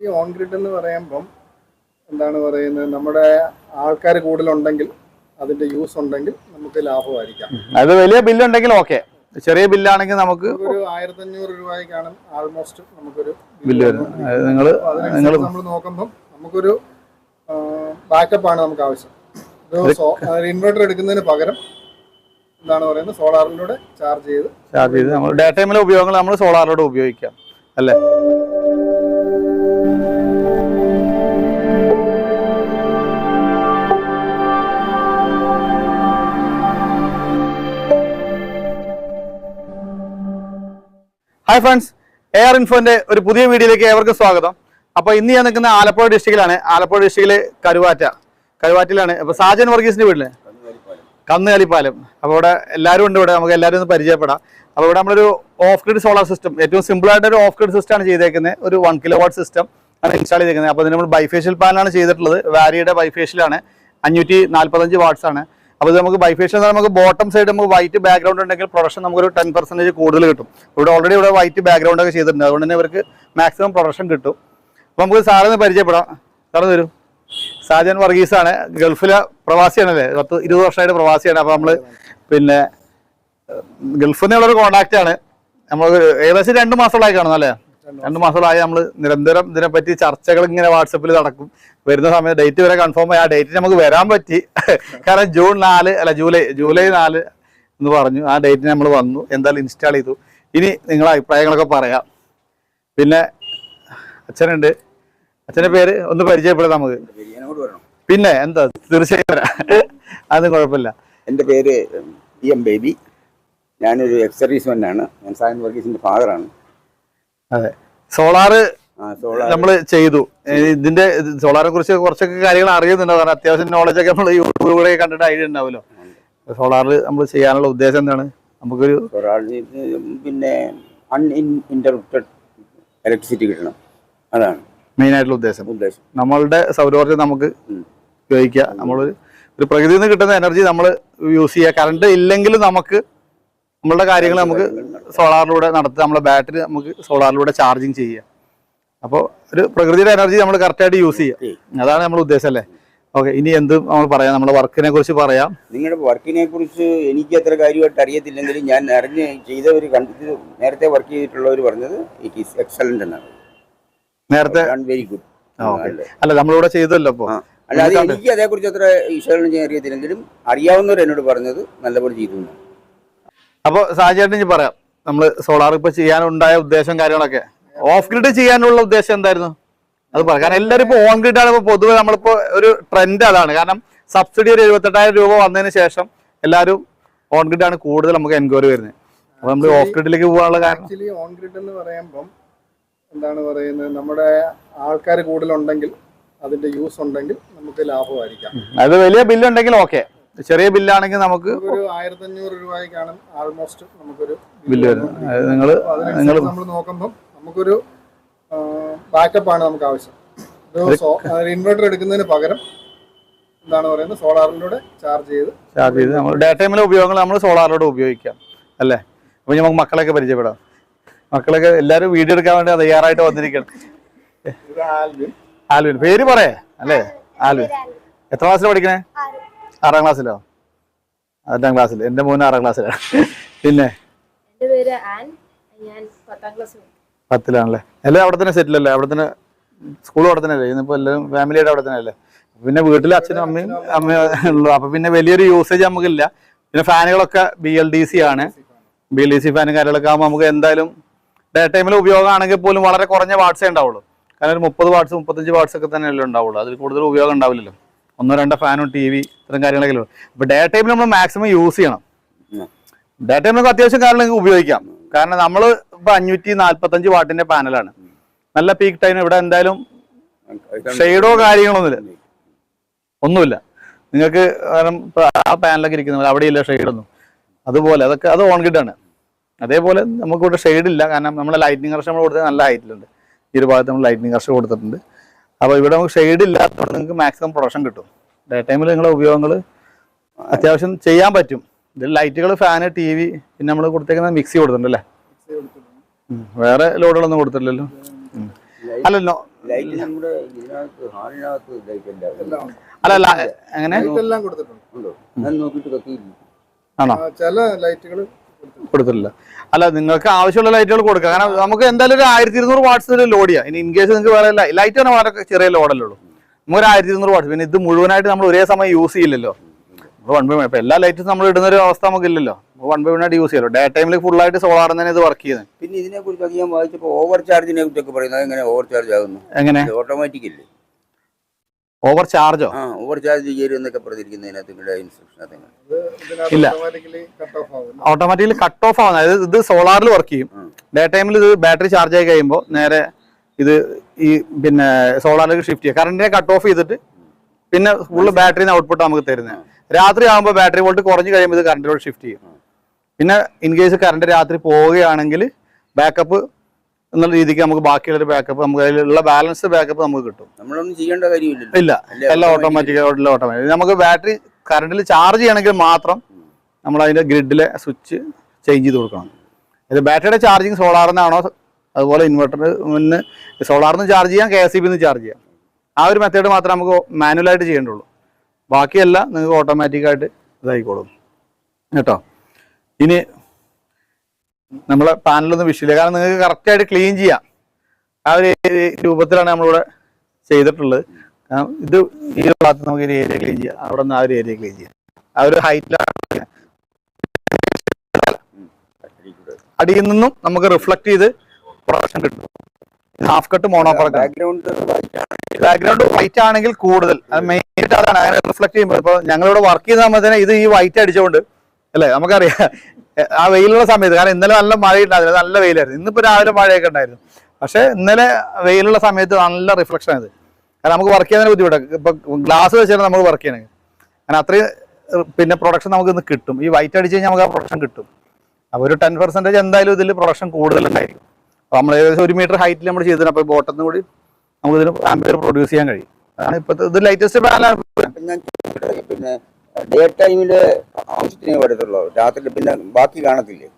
ഈ on grid എന്ന് പറയുമ്പം എന്താണ് പറയുന്നത്? നമ്മുടെ ആൾക്കാർ കൂടുതലുണ്ടെങ്കിൽ അതിന്റെ യൂസ് ഉണ്ടെങ്കിൽ നമുക്ക് ലാഭമായിരിക്കാം. അത് വലിയ ബില്ലുണ്ടെങ്കിൽ ഓക്കെ ചെറിയ ബില്ലാണെങ്കിൽ നമുക്ക് ഒരു ആയിരത്തി അഞ്ഞൂറ് രൂപയ്ക്കാണ് ആൾമോസ്റ്റ് നമുക്കൊരു ബില്ല് വരുന്നത്. നിങ്ങൾ നിങ്ങൾ നമ്മൾ നോക്കുമ്പം നമുക്കൊരു ബാക്കപ്പ് ആണ് നമുക്ക് ആവശ്യം. ഇൻവെർട്ടർ എടുക്കുന്നതിന് പകരം എന്താണ് പറയുന്നത്? സോളാറിലൂടെ ചാർജ് ചെയ്ത് ചാർജ് ചെയ്ത് നമ്മൾ ഡേ ടൈമിലെ ഉപയോഗങ്ങൾ നമ്മൾ സോളാറിലൂടെ ഉപയോഗിക്കാം. അല്ലേ? ഹായ് ഫ്രണ്ട്സ് എ ആർ ഇൻഫോന്റെ ഒരു പുതിയ വീഡിയോയിലേക്ക് ഏവർക്കും സ്വാഗതം. അപ്പൊ ഇന്ന് ഞാൻ നിൽക്കുന്ന ആലപ്പുഴ ഡിസ്ട്രിക്റ്റിലാണ് ആലപ്പുഴ ഡിസ്ട്രിക്റ്റിലെ കരുവാറ്റ. കരുവാറ്റയിലാണ്. അപ്പൊ സാജൻ വർഗീസിന്റെ വീട്ടിൽ? കന്നുകാലിപ്പാലം. അപ്പോൾ ഇവിടെ എല്ലാവരും ഉണ്ട് ഇവിടെ. നമുക്ക് എല്ലാവരും ഒന്ന് പരിചയപ്പെടാം. അപ്പോൾ ഇവിടെ നമ്മളൊരു ഓഫ് ഗ്രിഡ് സോളാർ സിസ്റ്റം ഏറ്റവും സിമ്പിൾ ആയിട്ട് ഒരു ഓഫ് ഗ്രിഡ് സിസ്റ്റം ആണ് ചെയ്തേക്കുന്നത്. ഒരു വൺ കിലോ വാട്ട് സിസ്റ്റം ആണ് ഇൻസ്റ്റാൾ ചെയ്തേക്കുന്നത്. അപ്പോൾ ഇതിന് നമ്മൾ ബൈഫേഷ്യൽ പാനലാണ് ചെയ്തിട്ടുള്ളത്. വാരിയുടെ ബൈഫേഷ്യലാണ് അഞ്ഞൂറ്റി നാൽപ്പത്തഞ്ച് വാട്ട്സ് ആണ്. അപ്പോൾ ഇത് നമുക്ക് ബൈഫേഷ്യൽ നമുക്ക് ബോട്ടം സൈഡ് നമുക്ക് വൈറ്റ് ബാക്ക്ഗ്രൗണ്ട് ഉണ്ടെങ്കിൽ പ്രൊഡക്ഷൻ നമുക്കൊരു ടെൻ പെർസെന്റേജ് കൂടുതൽ കിട്ടും. ഇവിടെ ഓൾറെഡി ഇവിടെ വൈറ്റ് ബാക്ക്ഗ്രൗണ്ട് ഒക്കെ ചെയ്തിട്ടുണ്ട്. അതുകൊണ്ട് തന്നെ ഇവർക്ക് മാക്സിമം പ്രൊഡക്ഷൻ കിട്ടും. അപ്പോൾ നമുക്ക് സാറിന് പരിചയപ്പെടാം. സാറ് തരും സാജൻ വർഗീസാണ്. ഗൾഫിലെ പ്രവാസിയാണല്ലേ? പത്ത് ഇരുപത് വർഷമായിട്ട് പ്രവാസിയാണ്. അപ്പോൾ നമ്മൾ പിന്നെ ഗൾഫിൽ നിന്നുള്ളൊരു ആണ്. നമ്മൾ ഏകദേശം രണ്ട് മാസമുള്ള കാണുന്നു അല്ലേ? രണ്ട് മാസങ്ങളായി നമ്മൾ നിരന്തരം ഇതിനെപ്പറ്റി ചർച്ചകൾ ഇങ്ങനെ വാട്സപ്പിൽ നടക്കും. വരുന്ന സമയത്ത് ഡേറ്റ് വരെ കൺഫേം ആയി. ആ ഡേറ്റ് നമുക്ക് വരാൻ പറ്റി. കാരണം ജൂൺ നാല് അല്ല ജൂലൈ ജൂലൈ നാല് എന്ന് പറഞ്ഞു. ആ ഡേറ്റിന് നമ്മൾ വന്നു. എന്തായാലും ഇൻസ്റ്റാൾ ചെയ്തു. ഇനി നിങ്ങളെ അഭിപ്രായങ്ങളൊക്കെ പറയാം. പിന്നെ അച്ഛനുണ്ട്. അച്ഛന്റെ പേര് ഒന്ന് പരിചയപ്പെടാം നമുക്ക്. പിന്നെ എന്താ? തീർച്ചയായും വരാം. അതൊന്നും കുഴപ്പമില്ല. എന്റെ പേര് ഇ എം ബേബി ഞാനൊരു എക്സ് സർവീസ്മാനാണ് ഞാൻ സായൻ വർഗീസിന്റെ ഫാദറാണ് അതെ. സോളാറ് നമ്മൾ ചെയ്തു. ഇതിന്റെ സോളാറെ കുറിച്ച് കുറച്ചൊക്കെ കാര്യങ്ങൾ അറിയുന്നുണ്ട് കാരണം അത്യാവശ്യം നോളജ് ഒക്കെ നമ്മൾ യൂട്യൂബിലൂടെ കണ്ടിട്ട് ഐഡിയ ഉണ്ടാവുമല്ലോ. സോളാറിൽ നമ്മൾ ചെയ്യാനുള്ള ഉദ്ദേശം എന്താണ്? നമുക്കൊരു പിന്നെ അൺഇൻഇന്റർപ്റ്റഡ് ഇലക്ട്രിസിറ്റി കിട്ടണം. അതാണ് മെയിൻ ആയിട്ടുള്ള ഉദ്ദേശം. ഉദ്ദേശം. നമ്മളുടെ സൗരോർജം നമുക്ക് ഉപയോഗിക്കാം ഉപയോഗിക്കുക നമ്മളൊരു ഒരു പ്രകൃതിയിൽ നിന്ന് കിട്ടുന്ന എനർജി നമ്മൾ യൂസ് ചെയ്യുക. കറണ്ട് ഇല്ലെങ്കിലും നമുക്ക് നമ്മളുടെ കാര്യങ്ങൾ നമുക്ക് സോളാറിലൂടെ നടത്തുക നമ്മളെ ബാറ്ററി നമുക്ക് സോളാറിലൂടെ ചാർജിങ് ചെയ്യുക. അപ്പോൾ ഒരു പ്രകൃതിയുടെ എനർജി നമ്മൾ കറക്റ്റായിട്ട് യൂസ് ചെയ്യുക. അതാണ് നമ്മുടെ ഉദ്ദേശം അല്ലേ? ഓക്കെ ഇനി എന്ത് നമ്മൾ പറയാം. നമ്മുടെ വർക്കിനെ കുറിച്ച് പറയാം. നിങ്ങളുടെ വർക്കിനെ കുറിച്ച് എനിക്ക് അത്ര കാര്യമായിട്ട് അറിയത്തില്ലെങ്കിലും ഞാൻ അറിഞ്ഞ് ചെയ്തവർ കണ്ടിട്ട് നേരത്തെ വർക്ക് ചെയ്തിട്ടുള്ളവർ പറഞ്ഞത് ഇറ്റ് ഈസ് എക്സലന്റ് എന്നാണ്. നേരത്തെ വെരി ഗുഡ് അല്ല? നമ്മളിവിടെ ചെയ്തല്ലോ അപ്പോൾ അല്ലാതെ എനിക്ക് അതേക്കുറിച്ച് അത്ര വിശകലനം ചെയ്യാൻ അറിയത്തില്ലെങ്കിലും അറിയാവുന്നവർ എന്നോട് പറഞ്ഞത് നല്ലപോലെ ചെയ്തു എന്നാണ്. അപ്പോൾ സാഹചര്യം ഞാൻ പറയാം. നമ്മൾ സോളാർ ഇപ്പൊ ചെയ്യാനുണ്ടായ ഉദ്ദേശം കാര്യങ്ങളൊക്കെ. ഓഫ് ഗ്രിഡ് ചെയ്യാനുള്ള ഉദ്ദേശം എന്തായിരുന്നു? അത് പറയാം കാരണം എല്ലാവരും ഇപ്പോൾ ഓൺ ഗ്രിഡ് ആണ് ഇപ്പോൾ പൊതുവെ നമ്മളിപ്പോ ഒരു ട്രെൻഡ് അതാണ്. കാരണം സബ്സിഡി ഒരു എഴുപത്തെട്ടായിരം രൂപ വന്നതിന് ശേഷം എല്ലാവരും ഓൺ ഗ്രിഡ് ആണ് കൂടുതൽ നമുക്ക് എൻക്വയറി വരുന്നത്. അപ്പോൾ നമ്മൾ ഓഫ് ഗ്രിഡിലേക്ക് പോകാനുള്ള കാരണം. ആക്ച്വലി ഓൺ ഗ്രിഡ് എന്ന് പറയുമ്പം എന്താണ് പറയുന്നത്? നമ്മുടെ ആൾക്കാർ കൂടുതലുണ്ടെങ്കിൽ അതിന്റെ യൂസ് ഉണ്ടെങ്കിൽ നമുക്ക് ലാഭമായിരിക്കാം. അത് വലിയ ബില്ലുണ്ടെങ്കിൽ ഓക്കെ ചെറിയ ബില്ലാണെങ്കിൽ നമുക്ക് ഒരു ആയിരത്തി അഞ്ഞൂറ് രൂപയ്ക്കാണ് ആൾമോസ്റ്റ് നമുക്കൊരു ബില്ല് വരുന്നത്. നിങ്ങൾ നിങ്ങൾ നമ്മൾ നോക്കുമ്പോൾ നമുക്കൊരു ബാക്കപ്പ് ആണ് നമുക്ക് ആവശ്യം. ഇൻവെർട്ടർ എടുക്കുന്നതിന് പകരം എന്താണ് പറയുന്നത്? സോളാറിലൂടെ ചാർജ് ചെയ്ത് ചാർജ് ചെയ്ത് നമ്മൾ ഡേ ടൈമിലെ ഉപയോഗങ്ങൾ നമ്മൾ സോളാറിലൂടെ ഉപയോഗിക്കാം അല്ലേ? അപ്പോൾ നമുക്ക് മക്കളെയൊക്കെ പരിചയപ്പെടാം. മക്കളൊക്കെ എല്ലാരും വീഡിയോ എടുക്കാൻ വേണ്ടി തയ്യാറായിട്ട് വന്നിരിക്കണം ആൽവിൻ. ആൽവിൻ. പേര് പറയേ അല്ലേ? ആൽവിൻ. എത്ര ക്ലാസ്സിൽ പഠിക്കണേ? ആറാം ക്ലാസ്സിലോ? അഞ്ചാം ക്ലാസ്സിൽ എന്റെ മോൻ ആറാം ക്ലാസ്സിലാണ്. പിന്നെ? പത്തിലാണല്ലേ? എല്ലാം അവിടെ തന്നെ സെറ്റിൽ അല്ലേ അവിടെ തന്നെ സ്കൂൾ അവിടെ തന്നെ അല്ലേ ഇന്നിപ്പോ എല്ലാവരും ഫാമിലിയായിട്ട് അവിടെ തന്നെ അല്ലേ പിന്നെ വീട്ടിൽ അച്ഛനും അമ്മയും അമ്മയും ഉള്ളു. അപ്പൊ പിന്നെ വലിയൊരു യൂസേജ് നമുക്കില്ല. പിന്നെ ഫാനുകളൊക്കെ ബി എൽ ഡി സി ആണ്. ബി എൽ ഡി സി ഫാനും കാര്യങ്ങളൊക്കെ ആകുമ്പോൾ നമുക്ക് എന്തായാലും ഡേ ടൈമിൽ ഉപയോഗമാണെങ്കിൽ പോലും വളരെ കുറഞ്ഞ വാട്സേ ഉണ്ടാവുള്ളൂ. കാരണം ഒരു മുപ്പത് വാട്സ് മുപ്പത്തഞ്ച് വാട്സ് ഒക്കെ തന്നെയല്ലേ ഉണ്ടാവുള്ളൂ. അതിൽ കൂടുതൽ ഉപയോഗം ഉണ്ടാവില്ലല്ലോ. ഒന്നോ രണ്ടോ ഫാനും ടി വി ഇത്തരം കാര്യങ്ങളൊക്കെ ഉള്ളൂ. അപ്പോൾ ഡേ ടൈമിൽ നമ്മൾ മാക്സിമം യൂസ് ചെയ്യണം. ഡേ ടൈമിൽ നമുക്ക് അത്യാവശ്യം കാര്യങ്ങൾ ഉപയോഗിക്കാം. കാരണം നമ്മൾ ഇപ്പൊ അഞ്ഞൂറ്റി നാല്പത്തഞ്ച് വാട്ടിന്റെ പാനലാണ് നല്ല പീക്ക് ടൈം ഇവിടെ എന്തായാലും ഷെയ്ഡോ കാര്യങ്ങളൊന്നുമില്ല ഒന്നുമില്ല. നിങ്ങൾക്ക് കാരണം ആ പാനലൊക്കെ ഇരിക്കുന്നത് ഇല്ല ഷെയ്ഡൊന്നും അതുപോലെ അതൊക്കെ അത് ഓൺ ആണ്. അതേപോലെ നമുക്ക് ഇവിടെ ഷെയ്ഡ് ഇല്ല. കാരണം നമ്മൾ ലൈറ്റിംഗ് കർഷ നമ്മൾ കൊടുത്തത് നല്ല ഹൈറ്റിലുണ്ട് ഈ ഒരു ഭാഗത്ത് നമ്മൾ ലൈറ്റിംഗ് കർഷ കൊടുത്തിട്ടുണ്ട്. അപ്പോൾ ഇവിടെ നമുക്ക് ഷെയ്ഡ് ഇല്ലാത്തതുകൊണ്ട് നിങ്ങൾക്ക് മാക്സിമം പ്രൊഡക്ഷൻ കിട്ടും. ഡേ ടൈമിൽ നിങ്ങളുടെ ഉപയോഗങ്ങൾ അത്യാവശ്യം ചെയ്യാൻ പറ്റും. ഇതിൽ ലൈറ്റുകൾ ഫാന് ടി വി പിന്നെ നമ്മൾ കൊടുത്തേക്കുന്ന മിക്സി കൊടുത്തിട്ടുണ്ടല്ലേ. വേറെ ലോഡുകളൊന്നും കൊടുത്തില്ലല്ലോ അല്ലല്ലോ അല്ല ലൈറ്റ് നമ്മുടെ ഇതിനകത്ത് ഹാളിനകത്ത് ലൈറ്റ് എല്ലാം എല്ലാം ഉണ്ട്. അല്ല അല്ല എങ്ങനെ കൊടുത്തിട്ടുണ്ട്. ഉണ്ടോ? ഞാൻ നോക്കിയിട്ട് കത്തിയില്ല ആണോ? ചില ലൈറ്റുകൾ കൊടുത്തിട്ടില്ല. അല്ല നിങ്ങൾക്ക് ആവശ്യമുള്ള ലൈറ്റുകൾ കൊടുക്കുക കാരണം നമുക്ക് എന്തായാലും ഒരു ആയിരത്തി ഇരുന്നൂറ് വാട്ട്സിൽ ലോഡ് ചെയ്യാം. ഇനി ഇൻ കേസ് നിങ്ങൾക്ക് വേറെ ലൈറ്റ് തന്നെ വളരെ ചെറിയ ലോഡല്ലേ ഉള്ളൂ. നമുക്ക് ഒരു ആയിരത്തി ഇരുന്നൂറ് വാട്ട്സ് പിന്നെ ഇത് മുഴുവനായിട്ട് നമ്മൾ ഒരേ സമയം യൂസ് ചെയ്യില്ലല്ലോ. വൺ ബൈ ഇപ്പൊ എല്ലാ ലൈറ്റും നമ്മൾ ഇടുന്ന ഒരു അവസ്ഥ നമുക്കില്ലല്ലോ വൺ ബൈ വൺ ആയിട്ട് യൂസ് ചെയ്യാലോ ഡേ ടൈമിൽ ഫുൾ ആയിട്ട് സോളാർ തന്നെ ഇത് വർക്ക് ചെയ്യുന്നത് പിന്നെ ഇതിനെ കുറിച്ച് വായിച്ചപ്പോൾ ഓവർ ചാർജിനെ കുറിച്ചൊക്കെ പറയുന്നത് എങ്ങനെ ഓവർ ചാർജ് ആകുന്നു? എങ്ങനെ? ഓട്ടോമാറ്റിക് അല്ലേ ഓവർ ചാർജോ ആ ഓവർ ചാർജ് ചെയ്യും എന്നൊക്കെ പറഞ്ഞിരിക്കുന്നതിനകത്ത് ഇതിനകത്ത് ഇല്ല. ഓട്ടോമാറ്റിക്കലി കട്ട് ഓഫ് ആവും ഓട്ടോമാറ്റിക്കലി കട്ട് ഓഫ് ആവുന്നത് അതായത് ഇത് സോളാറിൽ വർക്ക് ചെയ്യും. ഡേ ടൈമിൽ ഇത് ബാറ്ററി ചാർജ് ആയി കഴിയുമ്പോൾ നേരെ ഇത് ഈ പിന്നെ സോളാറിലേക്ക് ഷിഫ്റ്റ് ചെയ്യുക കറണ്ടിനെ കട്ട് ഓഫ് ചെയ്തിട്ട് പിന്നെ ഫുള്ള് ബാറ്ററിന്ന് ഔട്ട്പുട്ട് നമുക്ക് തരുന്നത്. രാത്രി ആകുമ്പോൾ ബാറ്ററി വോൾട്ട് കുറഞ്ഞു കഴിയുമ്പോൾ ഇത് കറണ്ടിലോട്ട് ഷിഫ്റ്റ് ചെയ്യും. പിന്നെ ഇൻ കേസ് കറണ്ട് രാത്രി പോവുകയാണെങ്കിൽ ബാക്കപ്പ് എന്നുള്ള രീതിക്ക് നമുക്ക് ബാക്കിയുള്ളൊരു ബാക്കപ്പ് നമുക്ക് അതിലുള്ള ബാലൻസ് ബാക്കപ്പ് നമുക്ക് കിട്ടും. നമ്മളൊന്നും ചെയ്യേണ്ട കാര്യമില്ല ഇല്ല. എല്ലാം ഓട്ടോമാറ്റിക് ഓട്ടോമാറ്റിക് ഓട്ടോമാറ്റിക് നമുക്ക് ബാറ്ററി കറണ്ടിൽ ചാർജ് ചെയ്യണമെങ്കിൽ മാത്രം നമ്മൾ അതിന്റെ ഗ്രിഡിലെ സ്വിച്ച് ചേഞ്ച് ചെയ്ത് കൊടുക്കണം. ഇത് ബാറ്ററിയുടെ ചാർജിങ് സോളാറിനാണോ അതുപോലെ ഇൻവെർട്ടറിന് സോളാറിന് ചാർജ് ചെയ്യാം കെ എസ് ബിന്ന് ചാർജ് ചെയ്യാം. ആ ഒരു മെത്തേഡ് മാത്രമേ നമുക്ക് മാനുവലായിട്ട് ചെയ്യേണ്ടുള്ളൂ. ബാക്കിയെല്ലാം നിങ്ങൾക്ക് ഓട്ടോമാറ്റിക്കായിട്ട് ഇതായിക്കോളും. കേട്ടോ? ഇനി നമ്മളെ പാനലൊന്നും വിഷയമില്ല കാരണം നിങ്ങൾക്ക് കറക്റ്റായിട്ട് ക്ലീൻ ചെയ്യാം. ആ ഒരു രൂപത്തിലാണ് നമ്മളിവിടെ ചെയ്തിട്ടുള്ളത്. ഇത് ഈ ഭാഗത്ത് നമുക്ക് ഒരു ഏരിയ ക്ലീൻ ചെയ്യാം. അവിടെ നിന്ന് ആ ഒരു ഏരിയ ക്ലീൻ ചെയ്യാം. ആ ഒരു ഹൈറ്റിലാണ് അടിയിൽ നിന്നും നമുക്ക് റിഫ്ലക്ട് ചെയ്ത് പ്രൊഡക്ഷൻ കിട്ടും. Half cut mono perc background background white ആണെങ്കിൽ കൂടുതൽ. മെയിൻ ആയിട്ട് അതാണ്. അങ്ങനെ റിഫ്ലക്ട് ചെയ്യുമ്പോൾ ഇപ്പോൾ ഞങ്ങളിവിടെ വർക്ക് ചെയ്യുന്ന തന്നെ ഇത് ഈ വൈറ്റ് അടിച്ചുകൊണ്ട് അല്ലേ? നമുക്കറിയാം. ആ വെയിലുള്ള സമയത്ത് കാരണം ഇന്നലെ നല്ല മഴ ഉണ്ടായിരുന്നു നല്ല വെയിലായിരുന്നു. ഇന്നിപ്പോൾ രാവിലെ മഴയൊക്കെ ഉണ്ടായിരുന്നു. പക്ഷേ ഇന്നലെ വെയിലുള്ള സമയത്ത് നല്ല റിഫ്ലക്ഷൻ ആയത്. കാരണം നമുക്ക് വർക്ക് ചെയ്യാൻ ബുദ്ധിമുട്ടാണ്. ഇപ്പൊ ഗ്ലാസ് വെച്ചാൽ നമുക്ക് വർക്ക് ചെയ്യണമെങ്കിൽ കാരണം അത്രയും പിന്നെ പ്രൊഡക്ഷൻ നമുക്ക് ഇന്ന് കിട്ടും. ഈ വൈറ്റ് അടിച്ച് കഴിഞ്ഞാൽ നമുക്ക് ആ പ്രൊഡക്ഷൻ കിട്ടും. അപ്പോൾ ഒരു ടെൻ പെർസെന്റേജ് എന്തായാലും ഇതിൽ പ്രൊഡക്ഷൻ കൂടുതലുണ്ടായിരിക്കും. അപ്പോൾ നമ്മൾ ഏകദേശം ഒരു മീറ്റർ ഹൈറ്റിൽ നമ്മൾ ചെയ്തിട്ടുണ്ട്. അപ്പോൾ ബോട്ടത്തിൽ കൂടി നമുക്ക് ഇതിന് ആംബിയർ പ്രൊഡ്യൂസ് ചെയ്യാൻ കഴിയും. അതാണ് ഇപ്പോഴത്തെ ഇത് ലേറ്റസ്റ്റ് പ്ലാനാണ് പിന്നെ ഡേ ടൈമിൽ ആവശ്യത്തിന് വരത്തുള്ളൂ. രാത്രി പിന്നെ ബാക്കി കാണത്തില്ലേ?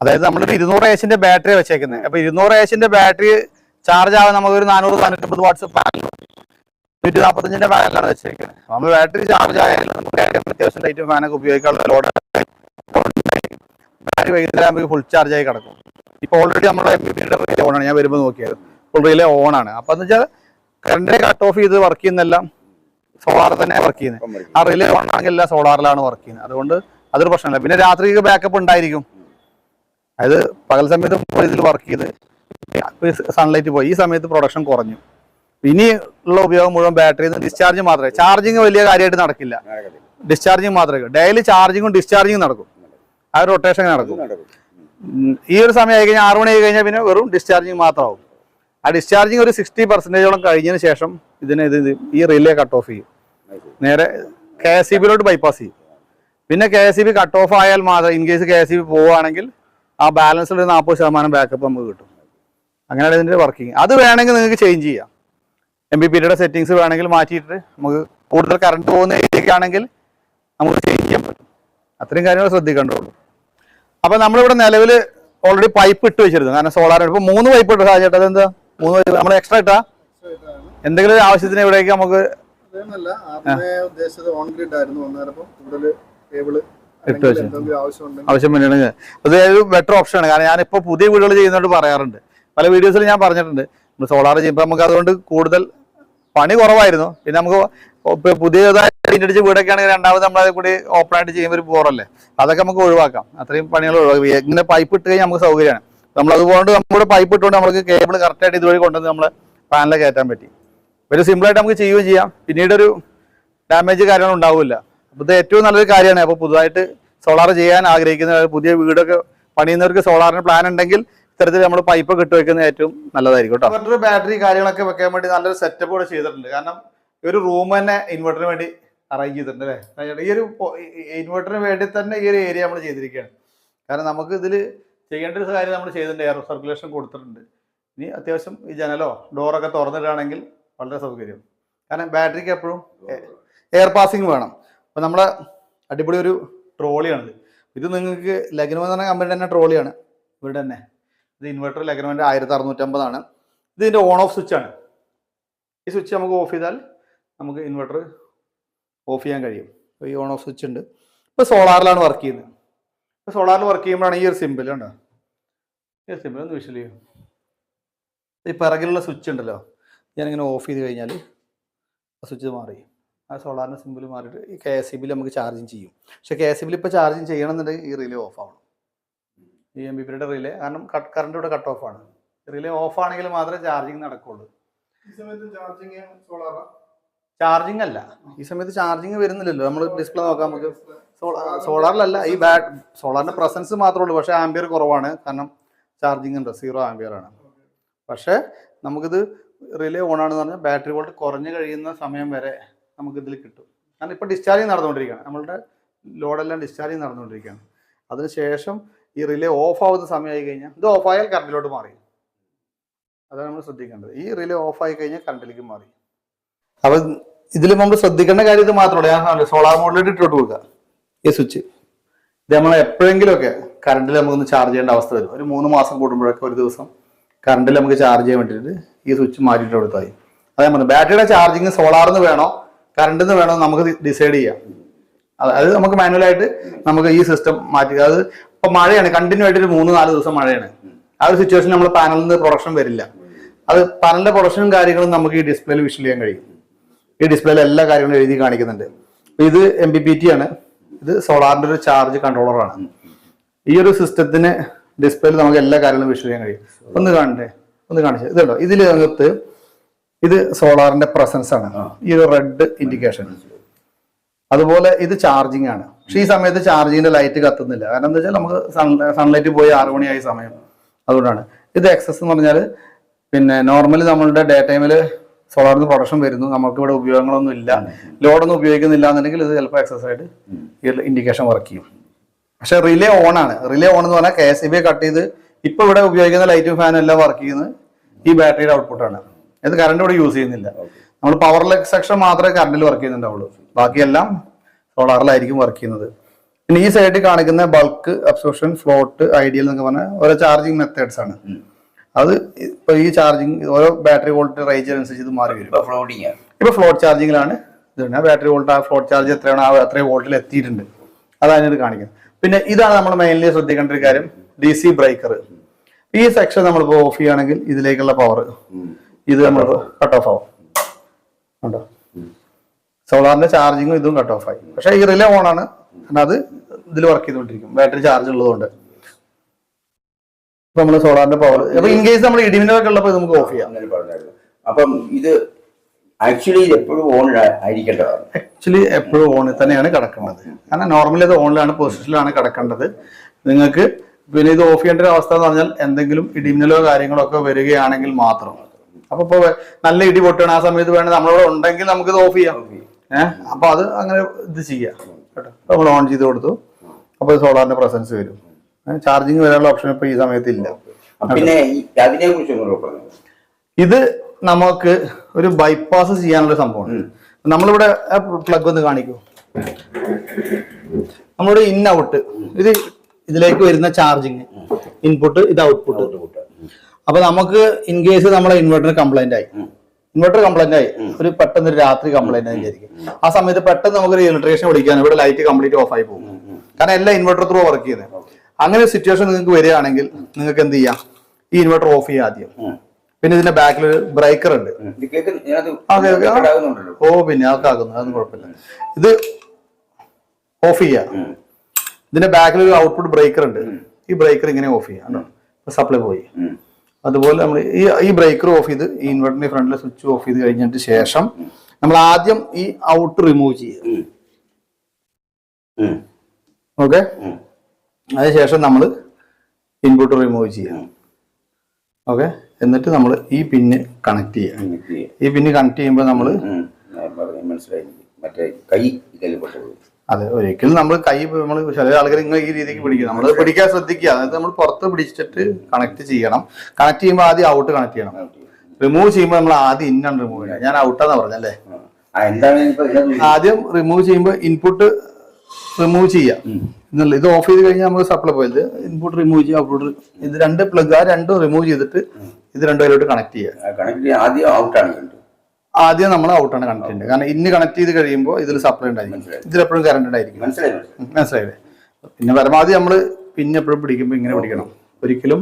അതായത് നമ്മളൊരു ഇരുന്നൂറ് ഏച്ചിന്റെ ബാറ്ററി വെച്ചേക്കുന്നത് അപ്പൊ ഇരുന്നൂറ് ഏച്ചിന്റെ ബാറ്ററി ചാർജ് ആവാൻ നമുക്ക് ഒരു നാനൂറ് നാനൂറ്റമ്പത് വാട്ട്സ് നൂറ്റി നാൽപ്പത്തഞ്ചിന്റെ പാനലാണ് വെച്ചേക്കുന്നത് നമ്മൾ ബാറ്ററി ചാർജ് ആയാലും നമുക്ക് അത്യാവശ്യം ലൈറ്റ് ഫാനൊക്കെ ഉപയോഗിക്കാനുള്ള ലോഡ് ബാറ്ററി വൈകുന്നേരം ഫുൾ ചാർജ് ആയി കിടക്കും. ഇപ്പൊ ഓൾറെഡി നമ്മുടെ ഓണാണ്. ഞാൻ വരുമ്പോൾ നോക്കിയത് ഫുൾ റിലേ ഓൺ ആണ് അപ്പൊ എന്ന് വെച്ചാൽ കറണ്ടിനെ കട്ട് ഓഫ് ചെയ്ത് വർക്ക് ചെയ്യുന്നെല്ലാം സോളാർ തന്നെ വർക്ക് ചെയ്യുന്നത് ആ റിലേ ഓൺ ആണെങ്കിൽ എല്ലാം സോളാറിലാണ് വർക്ക് ചെയ്യുന്നത്. അതുകൊണ്ട് അതൊരു പ്രശ്നമില്ല. പിന്നെ രാത്രിക്ക് ബാക്കപ്പ് ഉണ്ടായിരിക്കും. അതായത് പകൽ സമയത്ത് ഇതിൽ വർക്ക് ചെയ്ത് സൺലൈറ്റ് പോയി. ഈ സമയത്ത് പ്രൊഡക്ഷൻ കുറഞ്ഞു. ഇനി ഉള്ള ഉപയോഗം മുഴുവൻ ബാറ്ററി ഡിസ്ചാർജ് മാത്രമേ. ചാർജിങ് വലിയ കാര്യമായിട്ട് നടക്കില്ല. ഡിസ്ചാർജിങ് മാത്രമേ ഡെയിലി ചാർജിങ്ങും ഡിസ്ചാർജിങ്ങും നടക്കും. ആ ഒരു റൊട്ടേഷൻ നടക്കും. ഈ ഒരു സമയം ആയി കഴിഞ്ഞാൽ ആറ് മണി ആയി കഴിഞ്ഞാൽ പിന്നെ വെറും ഡിസ്ചാർജിങ് മാത്രമാവും. ആ ഡിസ്ചാർജിങ് ഒരു സിക്സ്റ്റി പെർസെന്റേജോളം കഴിഞ്ഞതിന് ശേഷം ഇതിനെ ഇത് ഈ റിലേ കട്ട് ഓഫ് ചെയ്യും. നേരെ കെ എസ് സി ബിയിലോട്ട് ബൈപ്പാസ് ചെയ്യും. പിന്നെ K S C B cut off ആയാൽ മാത്രം in case K S C B പോവുകയാണെങ്കിൽ ആ ബാലൻസിൽ ഒരു നാൽപ്പത് ശതമാനം ബാക്കപ്പ് നമുക്ക് കിട്ടും. അങ്ങനെയാണ് ഇതിന്റെ വർക്കിംഗ് അത് വേണമെങ്കിൽ നിങ്ങൾക്ക് ചേഞ്ച് ചെയ്യാം. എം ബി പിയുടെ സെറ്റിങ്സ് വേണമെങ്കിൽ മാറ്റിയിട്ട് നമുക്ക് കൂടുതൽ കറണ്ട് പോകുന്ന ഏരിയക്കാണെങ്കിൽ നമുക്ക് ചേഞ്ച് ചെയ്യാൻ പറ്റും. അത്രയും കാര്യങ്ങൾ ശ്രദ്ധിക്കേണ്ടതുള്ളൂ അപ്പം നമ്മളിവിടെ നിലവിൽ ഓൾറെഡി പൈപ്പ് ഇട്ട് വെച്ചിരുന്നു. കാരണം സോളാർ ഇപ്പോൾ മൂന്ന് പൈപ്പ് ഇട്ട് സാഹചര്യം അതെന്താ? മൂന്ന് നമ്മൾ എക്സ്ട്രാ ഇട്ടാ എന്തെങ്കിലും ഒരു ആവശ്യത്തിന് ഇവിടേക്ക് നമുക്ക് ഇട്ട് വെച്ചു. ആവശ്യം ഉണ്ടെങ്കിൽ അത് ഒരു ബെറ്റർ ഓപ്ഷനാണ് കാരണം ഞാനിപ്പോ പുതിയ വീടുകൾ ചെയ്യുന്നതുകൊണ്ട് പറയാറുണ്ട്. പല വീഡിയോസിൽ ഞാൻ പറഞ്ഞിട്ടുണ്ട്. നമ്മൾ സോളാർ ചെയ്യുമ്പോൾ നമുക്ക് അതുകൊണ്ട് കൂടുതൽ പണി കുറവായിരുന്നു. പിന്നെ നമുക്ക് പുതിയതായി അടിച്ച് വീടൊക്കെ ആണെങ്കിൽ രണ്ടാമത് നമ്മൾ അതിൽ കൂടി ഓപ്പൺ ആയിട്ട് ചെയ്യുമ്പോൾ ഒരു ബോറല്ലേ അതൊക്കെ നമുക്ക് ഒഴിവാക്കാം. അത്രയും പണികൾ ഒഴിവാക്കാം. ഇങ്ങനെ പൈപ്പ് ഇട്ട് കഴിഞ്ഞാൽ നമുക്ക് സൗകര്യമാണ്. നമ്മൾ അതുകൊണ്ട് നമ്മുടെ പൈപ്പ് ഇട്ടുകൊണ്ട് നമുക്ക് കേബിൾ കറക്റ്റായിട്ട് ഇതുവഴി കൊണ്ടുവന്ന് നമ്മൾ പാനലിൽ കയറ്റാൻ പറ്റി. ഒരു സിമ്പിളായിട്ട് നമുക്ക് ചെയ്യുകയും ചെയ്യാം. പിന്നീട് ഒരു ഡാമേജ് കാര്യങ്ങളും ഉണ്ടാവില്ല. അപ്പോൾ ഇത് ഏറ്റവും നല്ലൊരു കാര്യമാണ്. അപ്പോൾ പുതുതായിട്ട് സോളാർ ചെയ്യാൻ ആഗ്രഹിക്കുന്ന പുതിയ വീടൊക്കെ പണിയുന്നവർക്ക് സോളാറിന് പ്ലാൻ ഉണ്ടെങ്കിൽ ഇത്തരത്തിൽ നമ്മൾ പൈപ്പ് കെട്ടി വെക്കുന്നത് ഏറ്റവും നല്ലതായിരിക്കും കേട്ടോ. ഇൻവെർട്ടർ ബാറ്ററി കാര്യങ്ങളൊക്കെ വെക്കാൻ വേണ്ടി നല്ലൊരു സെറ്റപ്പ് കൂടെ ചെയ്തിട്ടുണ്ട്. കാരണം ഒരു റൂം തന്നെ ഇൻവെർട്ടറിന് വേണ്ടി അറേഞ്ച് ചെയ്തിട്ടുണ്ട് അല്ലേ? ഈ ഒരു ഇൻവെർട്ടറിന് വേണ്ടി തന്നെ ഈ ഒരു ഏരിയ നമ്മൾ ചെയ്തിരിക്കുകയാണ്. കാരണം നമുക്ക് ഇതിൽ ചെയ്യേണ്ട ഒരു കാര്യം നമ്മൾ ചെയ്തിട്ടുണ്ട് എയർ സർക്കുലേഷൻ കൊടുത്തിട്ടുണ്ട്. ഇനി അത്യാവശ്യം ഈ ജനലോ ഡോറൊക്കെ തുറന്നിടുകയാണെങ്കിൽ വളരെ സൗകര്യം. കാരണം ബാറ്ററിക്ക് എപ്പോഴും എയർ പാസിങ് വേണം. അപ്പോൾ നമ്മുടെ അടിപൊളി ഒരു ട്രോളിയാണിത്. ഇത് നിങ്ങൾക്ക് ലഗ്നോ എന്ന് പറഞ്ഞ കമ്പനി തന്നെ ട്രോളിയാണ്. ഇവിടെ തന്നെ. ഇത് ഇൻവെർട്ടർ ലഗ്നോന്റെ ആയിരത്തി അറുന്നൂറ്റമ്പതാണ് ഇതിന്റെ ഓൺ ഓഫ് സ്വിച്ച് ആണ്. ഈ സ്വിച്ച് നമുക്ക് ഓഫ് ചെയ്താൽ നമുക്ക് ഇൻവെർട്ടർ ഓഫ് ചെയ്യാൻ കഴിയും. ഈ ഓൺ ഓഫ് സ്വിച്ച് ഉണ്ട്. ഇപ്പോൾ സോളാറിലാണ് വർക്ക് ചെയ്യുന്നത്. സോളാറിൽ വർക്ക് ചെയ്യുമ്പോഴാണ് ഈ ഒരു സിമ്പിൾ കണ്ടോ? ഈ ഒരു സിമ്പിൾ ഒന്ന് വിഷ്വൽ ചെയ്യും. ഈ പിറകിലുള്ള സ്വിച്ച് ഉണ്ടല്ലോ ഞാനിങ്ങനെ ഓഫ് ചെയ്ത് കഴിഞ്ഞാൽ ആ സ്വിച്ച് മാറി. ആ സോളാറിന്റെ സിമ്പിൾ മാറിയിട്ട് ഈ കെ എസ് സി ബിയിൽ നമുക്ക് ചാർജിങ് ചെയ്യും. പക്ഷേ കെ എസ് സി ബിയിൽ ഇപ്പോൾ ചാർജിങ് ചെയ്യണമെന്നുണ്ടെങ്കിൽ ഈ റിലേ ഓഫ് ആവണം. ഈ എം ബി പിയുടെ റിലേ കാരണം കട്ട് കറണ്ട് ഇവിടെ കട്ട് ഓഫ് ആണ്. റിലേ ഓഫ് ആണെങ്കിൽ മാത്രമേ ചാർജിങ് നടക്കുള്ളൂ. ചാർജിങ് അല്ല. ഈ സമയത്ത് ചാർജിങ് വരുന്നില്ലല്ലോ. നമ്മൾ ഡിസ്പ്ലേ നോക്കാം നമുക്ക്. സോളാറിലല്ല ഈ ബാറ്റ് സോളാറിന്റെ പ്രസൻസ് മാത്രമേ ഉള്ളൂ പക്ഷേ ആംബിയർ കുറവാണ്. കാരണം ചാർജിങ് ഉണ്ട്. സീറോ ആംബിയർ ആണ്. പക്ഷേ നമുക്കിത് റിലേ ഓൺ ആണെന്ന് പറഞ്ഞാൽ ബാറ്ററി വോൾട്ട് കുറഞ്ഞു കഴിയുന്ന സമയം വരെ നമുക്ക് ഇതിൽ കിട്ടും. കാരണം ഇപ്പോൾ ഡിസ്ചാർജ് നടന്നുകൊണ്ടിരിക്കുകയാണ്. നമ്മളുടെ ലോഡെല്ലാം ഡിസ്ചാർജ് നടന്നുകൊണ്ടിരിക്കുകയാണ്. അതിനുശേഷം ഈ റിലേ ഓഫ് ആവുന്ന സമയമായി കഴിഞ്ഞാൽ ഇത് ഓഫ് ആയാൽ കറണ്ടിലോട്ട് മാറി. അതാണ് നമ്മൾ ശ്രദ്ധിക്കേണ്ടത്. ഈ റിലേ ഓഫ് ആയി കഴിഞ്ഞാൽ കറണ്ടിലേക്ക് മാറി. അപ്പൊ ഇതിൽ നമ്മൾ ശ്രദ്ധിക്കേണ്ട കാര്യം ഇത് മാത്രമല്ല ഞാൻ സോളാർ മോഡിലേക്ക് ഇട്ടോട്ട് കൊടുക്കുക. ഈ സ്വിച്ച് ഇത് നമ്മൾ എപ്പോഴെങ്കിലുമൊക്കെ കറണ്ടിൽ നമുക്കൊന്ന് ചാർജ് ചെയ്യേണ്ട അവസ്ഥ വരും. ഒരു മൂന്ന് മാസം കൂടുമ്പോഴൊക്കെ ഒരു ദിവസം കറണ്ടിൽ നമുക്ക് ചാർജ് ചെയ്യാൻ വേണ്ടിയിട്ട് ഈ സ്വിച്ച് മാറ്റിയിട്ട് കൊടുത്തായി അതേ പറഞ്ഞു ബാറ്ററിയുടെ ചാർജിങ് സോളാറിൽ നിന്ന് വേണോ കറണ്ടിൽ നിന്ന് വേണോ നമുക്ക് ഡിസൈഡ് ചെയ്യാം. അത് നമുക്ക് മാനുവലായിട്ട് നമുക്ക് ഈ സിസ്റ്റം മാറ്റി അത് ഇപ്പൊ മഴയാണ്. കണ്ടിന്യൂ ആയിട്ട് ഒരു മൂന്ന് നാല് ദിവസം മഴയാണ്. ആ ഒരു സിറ്റുവേഷൻ നമ്മൾ പാനലിൽ നിന്ന് പ്രൊഡക്ഷൻ വരില്ല. അത് പാനലിന്റെ പ്രൊഡക്ഷനും കാര്യങ്ങളും നമുക്ക് ഈ ഡിസ്പ്ലേയിൽ വിഷ്വൽ ചെയ്യാൻ കഴിയും. ഈ ഡിസ്പ്ലേയിൽ എല്ലാ കാര്യങ്ങളും എഴുതി കാണിക്കുന്നുണ്ട്. ഇത് എം ബി ടി ആണ്. ഇത് സോളാറിന്റെ ഒരു ചാർജ് കൺട്രോളറാണ് ഈ ഒരു സിസ്റ്റത്തിന് ഡിസ്പ്ലേയിൽ നമുക്ക് എല്ലാ കാര്യങ്ങളും വിഷ്വൽ ചെയ്യാൻ കഴിയും. ഒന്ന് കാണണ്ടേ ഒന്ന് കാണിച്ചത് ഇതുണ്ടോ ഇതിനകത്ത് ഇത് സോളാറിന്റെ പ്രസൻസ് ആണ്. ഈ ഒരു റെഡ് ഇൻഡിക്കേഷൻ അതുപോലെ ഇത് ചാർജിങ് ആണ്. പക്ഷെ ഈ സമയത്ത് ചാർജിങ്ങിന്റെ ലൈറ്റ് കത്തുന്നില്ല. കാരണം എന്താ വെച്ചാൽ നമുക്ക് സൺലൈറ്റ് പോയി ആറു മണിയായി സമയം. അതുകൊണ്ടാണ്. ഇത് എക്സസ് എന്ന് പറഞ്ഞാൽ പിന്നെ നോർമലി നമ്മളുടെ ഡേ ടൈമിൽ സോളാറിന് പ്രൊഡക്ഷൻ വരുന്നു. നമുക്ക് ഇവിടെ ഉപയോഗങ്ങളൊന്നും ഇല്ല. ലോഡൊന്നും ഉപയോഗിക്കുന്നില്ല എന്നുണ്ടെങ്കിൽ ഇത് ചിലപ്പോൾ എക്സസ് ആയിട്ട് ഈ ഇൻഡിക്കേഷൻ വർക്ക് ചെയ്യും. പക്ഷെ റിലേ ഓൺ ആണ്. റിലേ ഓൺ എന്ന് പറഞ്ഞാൽ K S E B cut ചെയ്ത് ഇപ്പൊ ഇവിടെ ഉപയോഗിക്കുന്ന ലൈറ്റും ഫാനും എല്ലാം വർക്ക് ചെയ്യുന്നത് ഈ ബാറ്ററിയുടെ ഔട്ട്പുട്ടാണ് ഇത് കറണ്ട് ഇവിടെ യൂസ് ചെയ്യുന്നില്ല. നമ്മൾ പവർ സെക്ഷൻ മാത്രമേ കറണ്ടിൽ വർക്ക് ചെയ്യുന്നുണ്ടാവുള്ളൂ. ബാക്കിയെല്ലാം സോളാറിലായിരിക്കും വർക്ക് ചെയ്യുന്നത്. പിന്നെ ഈ സൈഡിൽ കാണിക്കുന്ന ബൾക്ക് അബ്സോർപ്ഷൻ ഫ്ലോട്ട് ഐഡിയൽ എന്നൊക്കെ പറഞ്ഞാൽ ഓരോ ചാർജിങ് മെത്തേഡ്സ് ആണ്. അത് ഇപ്പൊ ഈ ചാർജിങ് ഓരോ ബാറ്ററി വോൾട്ട് റേഞ്ച് അനുസരിച്ച് ഇത് മാറി വരും. ഫ്ലോട്ടിങ് ഇപ്പൊ ഫ്ലോട്ട് ചാർജിങ്ങിലാണ് ഇത് ബാറ്ററി വോൾട്ട് ആ ഫ്ലോട്ട് ചാർജ് എത്രയാണ് ആ അത്രയും വോൾട്ടിൽ എത്തിയിട്ടുണ്ട്. അതാണ് ഇത് കാണിക്കുന്നത്. പിന്നെ ഇതാണ് നമ്മൾ മെയിൻലി ശ്രദ്ധിക്കേണ്ട ഒരു കാര്യം ഡി സി ബ്രേക്കർ ഈ സെക്ഷൻ നമ്മളിപ്പോൾ ഓഫ് ചെയ്യുകയാണെങ്കിൽ ഇതിലേക്കുള്ള പവർ ഇത് നമ്മൾ കട്ട് ഓഫ് ആവും. ഉണ്ടോ സോളാറിന്റെ ചാർജിങ്ങും ഇതും കട്ട് ഓഫ് ആയി. പക്ഷേ ഈ റിലേ ഓൺ ആണ്. കാരണം അത് ഇതിൽ വർക്ക് ചെയ്തുകൊണ്ടിരിക്കും. ബാറ്ററി ചാർജ് ഉള്ളതുകൊണ്ട്. ഇപ്പൊ നമ്മൾ സോളാറിന്റെ പവർ അപ്പൊ ഇൻ കേസ് നമ്മൾ ഇടിമിന്നലൊക്കെ ഉള്ളപ്പോൾ നമുക്ക് ഓഫ് ചെയ്യാം. അങ്ങനെ പറഞ്ഞായിരുന്നു. അപ്പം ഇത് ആക്ച്വലി ഇത് എപ്പോഴും ഓൺ ആയിരിക്കേണ്ടതാണ് ആക്ച്വലി എപ്പോഴും ഓണിൽ തന്നെയാണ് കിടക്കേണ്ടത് കാരണം നോർമലി അത് ഓണിലാണ് പൊസിഷനിലാണ് കിടക്കേണ്ടത്. നിങ്ങൾക്ക് പിന്നെ ഇത് ഓഫ് ചെയ്യേണ്ട ഒരു അവസ്ഥ എന്ന് പറഞ്ഞാൽ എന്തെങ്കിലും ഇടിമിന്നലോ കാര്യങ്ങളോ ഒക്കെ വരികയാണെങ്കിൽ മാത്രം. അപ്പൊ ഇപ്പൊ നല്ല ഇടി പൊട്ടുകയാണ് ആ സമയത്ത് വേണം നമ്മളിവിടെ ഉണ്ടെങ്കിൽ നമുക്ക് ഇത് ഓഫ് ചെയ്യാം. ഏഹ് അപ്പൊ അത് അങ്ങനെ ഇത് ചെയ്യാം. കേട്ടോ? നമ്മൾ ഓൺ ചെയ്ത് കൊടുത്തു. അപ്പൊ സോളാറിന്റെ പ്രസൻസ് വരും. ചാർജിങ് വരാനുള്ള ഓപ്ഷൻ ഇപ്പൊ ഈ സമയത്ത് ഇല്ല പിന്നെ അതിനെ കുറിച്ച് ഇത് നമുക്ക് ഒരു ബൈപ്പാസ് ചെയ്യാനുള്ള സംഭവമാണ്. നമ്മളിവിടെ പ്ലഗ് ഒന്ന് കാണിക്കൂ. നമ്മളിവിടെ ഇൻ ഔട്ട് ഇത് ഇതിലേക്ക് വരുന്ന ചാർജിങ് ഇൻപുട്ട് ഇത് ഔട്ട്പുട്ട് അപ്പൊ നമുക്ക് ഇൻ കേസ് നമ്മളെ ഇൻവെർട്ടർ കംപ്ലൈന്റ് ആയി. ഇൻവെർട്ടർ കംപ്ലൈന്റ് ആയി. ഒരു പെട്ടെന്ന് ഒരു രാത്രി കംപ്ലൈന്റ് ആയി വിചാരിക്കും. ആ സമയത്ത് പെട്ടെന്ന് നമുക്ക് ഒരു ഇലക്ട്രീഷ്യൻ വിളിക്കാൻ ഇവിടെ ലൈറ്റ് കംപ്ലീറ്റ് ഓഫ് ആയി പോകും. കാരണം എല്ലാം ഇൻവെർട്ടർ ത്രൂ വർക്ക് ചെയ്യുന്നത്. അങ്ങനെ സിറ്റുവേഷൻ നിങ്ങൾക്ക് വരികയാണെങ്കിൽ നിങ്ങൾക്ക് എന്ത് ചെയ്യാം? ഈ ഇൻവെർട്ടർ ഓഫ് ചെയ്യാം ആദ്യം. പിന്നെ ഇതിന്റെ ബാക്കിൽ ഒരു ബ്രേക്കർ ഉണ്ട്. ഓ പിന്നെ അതൊക്കെ അതൊന്നും കുഴപ്പമില്ല. ഇത് ഓഫ് ചെയ്യാം. ഇതിന്റെ ബാക്കിൽ ഒരു ഔട്ട്പുട്ട് ബ്രേക്കർ ഉണ്ട്. ഈ ബ്രേക്കർ ഇങ്ങനെ ഓഫ് ചെയ്യാം സപ്ലൈ പോയി. അതുപോലെ നമ്മൾ ഈ ഈ ബ്രേക്കർ ഓഫ് ചെയ്ത് ഈ ഇൻവെർട്ടറിന്റെ ഫ്രണ്ടിലെ സ്വിച്ച് ഓഫ് ചെയ്ത് കഴിഞ്ഞിട്ട് ശേഷം നമ്മൾ ആദ്യം ഈ ഔട്ട് റിമൂവ് ചെയ്യുക. ഓക്കെ. അതിനുശേഷം നമ്മൾ ഇൻപുട്ട് റിമൂവ് ചെയ്യണം ഓക്കെ എന്നിട്ട് നമ്മൾ ഈ പിന്ന് കണക്ട് ചെയ്യുക ചെയ്യാം. ഈ പിന്ന് കണക്ട് ചെയ്യുമ്പോൾ നമ്മൾ മനസ്സിലായി. മറ്റേ കൈ അതെ ഒരിക്കലും നമ്മൾ കൈ നമ്മൾ ചില ആൾക്കാർ ഇങ്ങനെ ഈ രീതിക്ക് പിടിക്കും. നമ്മൾ പിടിക്കാൻ ശ്രദ്ധിക്കുക. അതായത് നമ്മൾ പുറത്ത് പിടിച്ചിട്ട് കണക്ട് ചെയ്യണം. കണക്ട് ചെയ്യുമ്പോൾ ആദ്യം ഔട്ട് കണക്ട് ചെയ്യണം. റിമൂവ് ചെയ്യുമ്പോൾ നമ്മൾ ആദ്യം ഇന്നാണ് റിമൂവ് ചെയ്യുന്നത് ഞാൻ ഔട്ടാന്ന് പറഞ്ഞല്ലേ ആദ്യം റിമൂവ് ചെയ്യുമ്പോൾ ഇൻപുട്ട് റിമൂവ് ചെയ്യാം. എന്നുള്ള ഇത് ഓഫ് ചെയ്ത് കഴിഞ്ഞാൽ നമുക്ക് സപ്ലൈ പോയത്. ഇൻപുട്ട് റിമൂവ് ചെയ്യാം ഔട്ട്പുട്ട് ഇത് രണ്ട് പ്ലഗ് ആ രണ്ടും റിമൂവ് ചെയ്തിട്ട് ഇത് രണ്ടും അതിലോട്ട് കണക്ട് ചെയ്യുക കണക്ട് ആദ്യം ഔട്ടാണ് ആദ്യം നമ്മൾ ഔട്ടാണ് കണക്ട് ചെയ്യേണ്ടത്. കാരണം ഇന്ന് കണക്ട് ചെയ്ത് കഴിയുമ്പോൾ ഇതിൽ സപ്ലൈ ഉണ്ടായിരിക്കും. ഇതിലെപ്പോഴും കറണ്ട് ഉണ്ടായിരിക്കും. മനസ്സിലായില്ലേ? പിന്നെ പരമാവധി നമ്മൾ പിന്നെ എപ്പോഴും പിടിക്കുമ്പോൾ ഇങ്ങനെ പിടിക്കണം. ഒരിക്കലും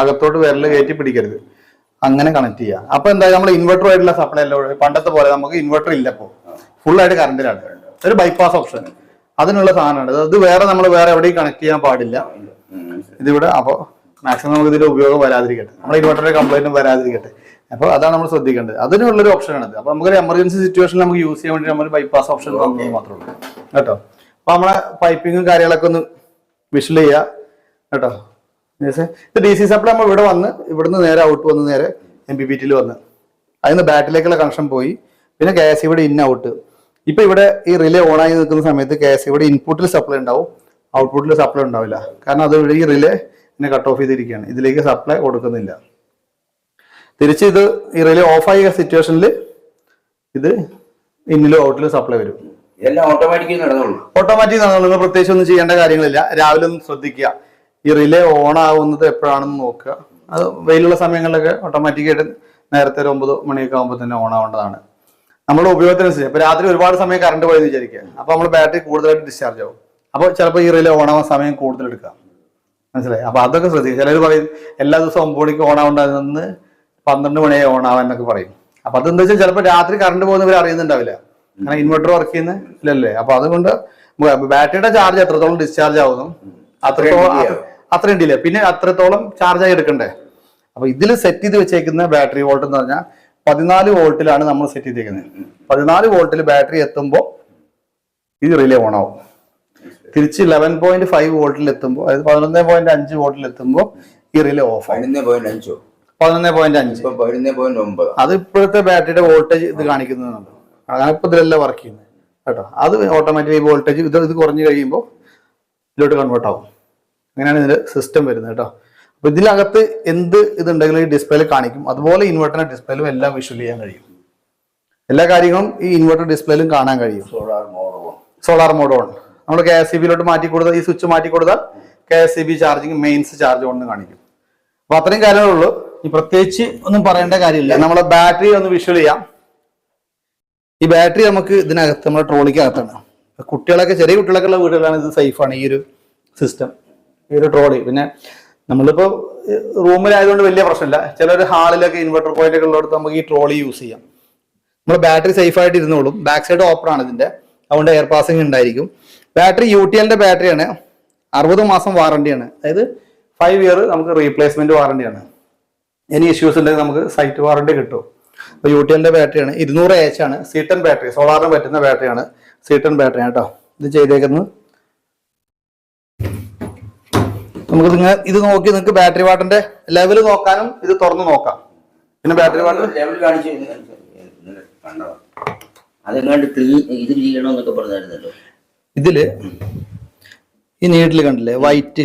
അകത്തോട്ട് വിരൽ കയറ്റി പിടിക്കരുത്. അങ്ങനെ കണക്ട് ചെയ്യുക അപ്പൊ എന്താ നമ്മൾ ഇൻവെർട്ടർ ആയിട്ടുള്ള സപ്ലൈ അല്ല. പണ്ടത്തെ പോലെ നമുക്ക് ഇൻവെർട്ടർ ഇല്ലപ്പോ ഫുൾ ആയിട്ട് കറണ്ടിലാണ് ഒരു ബൈപ്പാസ് ഓപ്ഷൻ അതിനുള്ള സാധനമാണ്. അത് വേറെ നമ്മൾ വേറെ എവിടെയും കണക്ട് ചെയ്യാൻ പാടില്ല. ഇതിവിടെ അപ്പോൾ മാക്സിമം നമുക്ക് ഇതിന്റെ ഉപയോഗം വരാതിരിക്കട്ടെ. നമ്മുടെ ഇൻവെർട്ടറിന്റെ കംപ്ലൈന്റും വരാതിരിക്കട്ടെ. അപ്പോൾ അതാണ് നമ്മൾ ശ്രദ്ധിക്കേണ്ടത്. അതിനുള്ളൊരു ഓപ്ഷനാണ് ഇത്. അപ്പോൾ നമുക്കൊരു എമർജൻസി സിറ്റുവേഷനിൽ നമുക്ക് യൂസ് ചെയ്യാൻ വേണ്ടി നമ്മൾ ബൈപ്പാസ് ഓപ്ഷൻ തന്നത് മാത്രമേ ഉള്ളൂ. കേട്ടോ? അപ്പോൾ നമ്മളെ പൈപ്പിങ്ങും കാര്യങ്ങളൊക്കെ ഒന്ന് വിഷ്വൽ ചെയ്യുക കേട്ടോ? ഇത് ഡി സി സപ്ലൈ നമ്മൾ ഇവിടെ വന്ന് ഇവിടുന്ന് നേരെ ഔട്ട് വന്ന് നേരെ എം പി പി ടിയിൽ വന്ന്. അതിന് ബാറ്റിലേക്കുള്ള കണക്ഷൻ പോയി. പിന്നെ കെ എസ് ഇവിടെ ഇൻ ഔട്ട് ഇപ്പൊ ഇവിടെ ഈ റിലേ ഓൺ ആയി നിൽക്കുന്ന സമയത്ത് കെ എസ് ഇവിടെ ഇൻപുട്ടിൽ സപ്ലൈ ഉണ്ടാവും ഔട്ട്പുട്ടിൽ സപ്ലൈ ഉണ്ടാവില്ല. കാരണം അത് ഈ റിലേ ഇതിനെ കട്ട് ഓഫ് ചെയ്തിരിക്കുകയാണ്. ഇതിലേക്ക് സപ്ലൈ കൊടുക്കുന്നില്ല. തിരിച്ച് ഇത് ഈ റിലേ ഓഫ് ആയ സിറ്റുവേഷനിൽ ഇത് ഇന്നിലും ഔട്ടിലും സപ്ലൈ വരും. ഇതെല്ലാം ഓട്ടോമാറ്റിക്കലി നടന്നോളൂ. ഓട്ടോമാറ്റിക് നിങ്ങൾ പ്രത്യേകിച്ച് ഒന്നും ചെയ്യേണ്ട കാര്യങ്ങളില്ല. രാവിലെ ഒന്ന് ശ്രദ്ധിക്കുക. ഈ റിലേ ഓൺ ആവുന്നത് എപ്പോഴാണെന്ന് നോക്കുക. അത് വെയിലുള്ള സമയങ്ങളിലൊക്കെ ഓട്ടോമാറ്റിക്കായിട്ട് നേരത്തെ ഒരു ഒമ്പത് മണിയൊക്കെ ആകുമ്പോൾ തന്നെ ഓൺ ആവേണ്ടതാണ്. നമ്മുടെ ഉപയോഗത്തിനനുസരിച്ച് ഇപ്പൊ രാത്രി ഒരുപാട് സമയം കറണ്ട് പോയെന്ന് വിചാരിക്കുക. അപ്പൊ നമ്മൾ ബാറ്ററി കൂടുതലായിട്ട് ഡിസ്ചാർജ് ആവും. അപ്പോൾ ചിലപ്പോൾ ഈ റിലേ ഓൺ ആവാൻ സമയം കൂടുതൽ എടുക്കാം മനസ്സിലായി? അപ്പൊ അതൊക്കെ ശ്രദ്ധിക്കുക. ചിലർ പറയും എല്ലാ ദിവസവും ഒമ്പത് മണിക്ക് ഓൺ ആവേണ്ടതെന്ന് പന്ത്രണ്ട് മണിയായി ഓൺ ആവാൻ എന്നൊക്കെ പറയും. അപ്പൊ അതെന്താ വെച്ചാൽ ചിലപ്പോൾ രാത്രി കറണ്ട് പോകുന്നവർ അറിയുന്നുണ്ടാവില്ല. കാരണം ഇൻവെർട്ടർ വർക്ക് ചെയ്യുന്ന ഇല്ലല്ലേ? അപ്പൊ അതുകൊണ്ട് ബാറ്ററിയുടെ ചാർജ് എത്രത്തോളം ഡിസ്ചാർജ് ആവുന്നു അത്രത്തോളം അത്ര- അത്രയും ഡിലേ പിന്നെ അത്രത്തോളം ചാർജായി എടുക്കണ്ടേ? അപ്പൊ ഇതിൽ സെറ്റ് ചെയ്ത് വെച്ചേക്കുന്ന ബാറ്ററി വോൾട്ട് എന്ന് പറഞ്ഞാൽ പതിനാല് വോൾട്ടിലാണ് നമ്മൾ സെറ്റ് ചെയ്തിരിക്കുന്നത് പതിനാല് വോൾട്ടിൽ ബാറ്ററി എത്തുമ്പോൾ ഇത് റിലേ ഓൺ ആവും. തിരിച്ച് ലെവൻ പോയിന്റ് ഫൈവ് വോൾട്ടിൽ എത്തുമ്പോൾ അതായത് പതിനൊന്ന് പോയിന്റ് അഞ്ച് വോൾട്ടിൽ എത്തുമ്പോൾ ഈ റിലേ ഓഫ് ആവും. പതിനൊന്ന് പോയിന്റ് അഞ്ചോ? പതിനൊന്ന് അഞ്ച്. പതിനൊന്ന് പോയിന്റ് ഒമ്പത്. അത് ഇപ്പോഴത്തെ ബാറ്ററിയുടെ വോൾട്ടേജ് ഇത് കാണിക്കുന്നുണ്ട് അതാണ് ഇപ്പൊ ഇതിലെല്ലാം വർക്ക് ചെയ്യുന്നത് കേട്ടോ. അത് ഓട്ടോമാറ്റിക് വോൾട്ടേജ് ഇത് ഇത് കുറഞ്ഞു കഴിയുമ്പോൾ ഇതിലോട്ട് കൺവേർട്ട് ആവും. അങ്ങനെയാണ് ഇതിന്റെ സിസ്റ്റം വരുന്നത് കേട്ടോ. അപ്പൊ ഇതിനകത്ത് എന്ത് ഇതുണ്ടെങ്കിലും ഈ ഡിസ്പ്ലേയിൽ കാണിക്കും. അതുപോലെ ഇൻവെർട്ടറിന്റെ ഡിസ്പ്ലേയിലും എല്ലാം വിഷ്വൽ ചെയ്യാൻ കഴിയും. എല്ലാ കാര്യങ്ങളും ഈ ഇൻവെർട്ടർ ഡിസ്പ്ലേയിലും കാണാൻ കഴിയും. സോളാർ മോഡോ സോളാർ മോഡ് ഓൺ നമ്മൾ കെ എസ് സി ബിയിലോട്ട് മാറ്റി കൊടുത്താൽ ഈ സ്വിച്ച് മാറ്റി കൊടുത്താൽ K S C B charging mains charge കൊണ്ട് കാണിക്കും. അപ്പൊ അത്രയും കാര്യങ്ങളുള്ളൂ ഈ പ്രത്യേകിച്ച് ഒന്നും പറയേണ്ട കാര്യമില്ല. നമ്മളെ ബാറ്ററി ഒന്ന് വിഷ്വൽ ചെയ്യാം. ഈ ബാറ്ററി നമുക്ക് ഇതിനകത്ത് നമ്മുടെ ട്രോളിക്കകത്താണ് കുട്ടികളൊക്കെ ചെറിയ കുട്ടികളൊക്കെ ഉള്ള വീടുകളാണ് ഇത് സേഫാണ് ഈ ഒരു സിസ്റ്റം ഈ ഒരു ട്രോളി പിന്നെ നമ്മളിപ്പോ റൂമിലായതുകൊണ്ട് വലിയ പ്രശ്നമില്ല. ചില ഒരു ഹാളിലൊക്കെ ഇൻവെർട്ടർ പോയിന്റൊക്കെ ഉള്ളിടത്ത് നമുക്ക് ഈ ട്രോളി യൂസ് ചെയ്യാം. നമ്മൾ ബാറ്ററി സേഫ് ആയിട്ട് ഇരുന്നോളും. ബാക്ക് സൈഡ് ഓപ്പൺ ആണ് ഇതിന്റെ. അതുകൊണ്ട് എയർ പാസിംഗ് ഉണ്ടായിരിക്കും. ബാറ്ററി യു ടി എല്ലിന്റെ ബാറ്ററിയാണ് അറുപത് മാസം വാറണ്ടിയാണ് അതായത് ഫൈവ് ഇയർ നമുക്ക് റീപ്ലേസ്മെന്റ് വാറണ്ടിയാണ് ഇനി ഇഷ്യൂസ് ഉണ്ടെങ്കിൽ നമുക്ക് സൈറ്റ് വാറണ്ടി കിട്ടും. അപ്പോൾ യു ടി എല്ലിന്റെ ബാറ്ററിയാണ് ഇരുന്നൂറ് എച്ച് ആണ്. സീട്ടൺ ബാറ്ററി സോളാറിന് പറ്റുന്ന ബാറ്ററിയാണ് സീട്ടൺ ബാറ്ററിയാണ് കേട്ടോ ഇത് ചെയ്തേക്കുന്നത് നമുക്ക് നിങ്ങൾ ഇത് നോക്കി നിങ്ങൾക്ക് ബാറ്ററി വാട്ടറിന്റെ ലെവൽ നോക്കാനും ഇത് തുറന്നു നോക്കാം. പിന്നെ ബാറ്ററി വാട്ടർ ലെവൽ കാണിച്ചു ഇന്നലെ കണ്ടതാ അതെങ്ങാണ്ട് ക്ലീൻ ഇത് ചെയ്യണമെന്നൊക്കെ പറഞ്ഞായിരുന്നല്ലോ. ഇതിൽ ഈ നീഡിൽ കണ്ടില്ലേ? വൈറ്റ്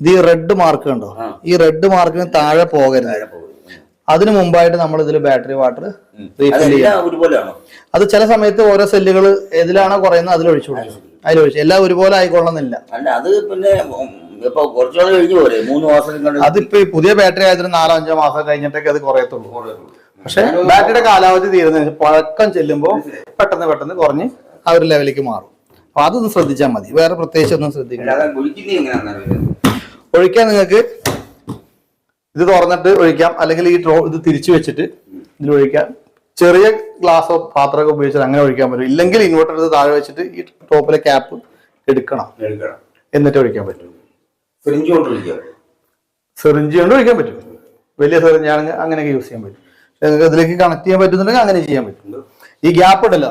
ഇത് ഈ റെഡ് മാർക്ക് കണ്ടോ? ഈ റെഡ് മാർക്കിന് താഴെ പോകരുത്. അതിനു മുമ്പായിട്ട് നമ്മൾ ഇതിൽ ബാറ്ററി വാട്ടർ. റീഫിൽ ചെയ്യാം. അത് ചില സമയത്ത് ഓരോ സെല്ലുകൾ ഏതിലാണോ കുറയുന്നത് അതിലൊഴിച്ചു കൊടുക്കും. അതിലൊഴിച്ച് എല്ലാം ഒരുപോലെ ആയിക്കൊള്ളണമെന്നില്ല. അത് പിന്നെ ഇപ്പൊ കുറച്ചുകൂടെ കഴിഞ്ഞു പോരെ. മൂന്ന് മാസം കണ്ട് അതിപ്പോ പുതിയ ബാറ്ററി ആയതിന് നാലോ അഞ്ചോ മാസം കഴിഞ്ഞിട്ടൊക്കെ അത് കുറയത്തുള്ളൂ. പക്ഷെ ബാറ്ററിയുടെ കാലാവധി തീരുന്ന പഴക്കം ചെല്ലുമ്പോൾ പെട്ടെന്ന് പെട്ടെന്ന് കുറഞ്ഞ് ആ ഒരു ലെവലിലേക്ക് മാറും. അപ്പൊ അതൊന്ന് ശ്രദ്ധിച്ചാൽ മതി. വേറെ പ്രത്യേകിച്ച് ഒന്നും ശ്രദ്ധിക്കണം ഒഴിക്കാൻ നിങ്ങൾക്ക് ഇത് തുറന്നിട്ട് ഒഴിക്കാം. അല്ലെങ്കിൽ ഈ ട്രോ ഇത് തിരിച്ചു വെച്ചിട്ട് ഇതിൽ ഒഴിക്കാം. ചെറിയ ഗ്ലാസോ പാത്രമൊക്കെ ഉപയോഗിച്ചാൽ അങ്ങനെ ഒഴിക്കാൻ പറ്റും. ഇല്ലെങ്കിൽ ഇൻവെർട്ടർ ഇത് താഴെ വെച്ചിട്ട് ഈ ടോപ്പിലെ ക്യാപ്പ് എടുക്കണം. എന്നിട്ട് ഒഴിക്കാൻ പറ്റും. ഫ്രിഞ്ച് കൊണ്ട് സെറിഞ്ച് കൊണ്ട് ഒഴിക്കാൻ പറ്റും വലിയ സിറിഞ്ചാണെങ്കിൽ അങ്ങനെയൊക്കെ യൂസ് ചെയ്യാൻ പറ്റും. നിങ്ങൾക്ക് ഇതിലേക്ക് കണക്ട് ചെയ്യാൻ പറ്റുന്നുണ്ടെങ്കിൽ അങ്ങനെ ചെയ്യാൻ പറ്റും. ഈ ഗ്യാപ്പ് ഉണ്ടല്ലോ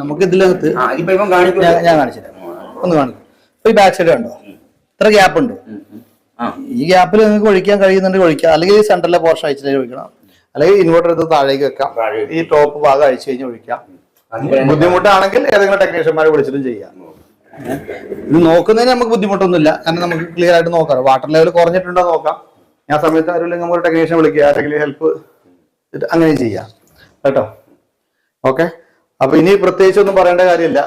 നമുക്ക് ഇതിലകത്ത് ഞാൻ കാണിച്ചില്ല ഒന്ന് കാണിക്കും. ഇപ്പൊ ഈ ബാക്ക് സൈഡ് കണ്ടോ? ഇത്ര ഗ്യാപ്പ് ഉണ്ട്. ഈ ഗ്യാപ്പിൽ നിങ്ങൾക്ക് ഒഴിക്കാൻ കഴിയുന്നുണ്ടെങ്കിൽ ഒഴിക്കാം. അല്ലെങ്കിൽ ഈ സെന്ററിലെ പോർഷൻ അയച്ചിട്ട് ഒഴിക്കണം. അല്ലെങ്കിൽ ഇൻവെർട്ടർ എടുത്ത് താഴേക്ക് വെക്കാം. ഈ ടോപ്പ് ഭാഗം അഴിച്ചു കഴിഞ്ഞ് ഒഴിക്കാം. ബുദ്ധിമുട്ടാണെങ്കിൽ ഏതെങ്കിലും ടെക്നീഷ്യന്മാരെ വിളിച്ചിട്ടും ചെയ്യാം. ഇത് നോക്കുന്നതിന് നമുക്ക് ബുദ്ധിമുട്ടൊന്നുമില്ല. കാരണം നമുക്ക് ക്ലിയർ ആയിട്ട് നോക്കാം. വാട്ടർ ലെവൽ കുറഞ്ഞിട്ടുണ്ടോ നോക്കാം. ഞാൻ സമയത്ത് ആരുമില്ലെങ്കിൽ നമുക്ക് ടെക്നീഷ്യൻ വിളിക്കുക അല്ലെങ്കിൽ ഹെൽപ്പ് അങ്ങനെ ചെയ്യാം. കേട്ടോ? ഓക്കെ അപ്പൊ ഇനി പ്രത്യേകിച്ച് ഒന്നും പറയേണ്ട കാര്യമില്ല.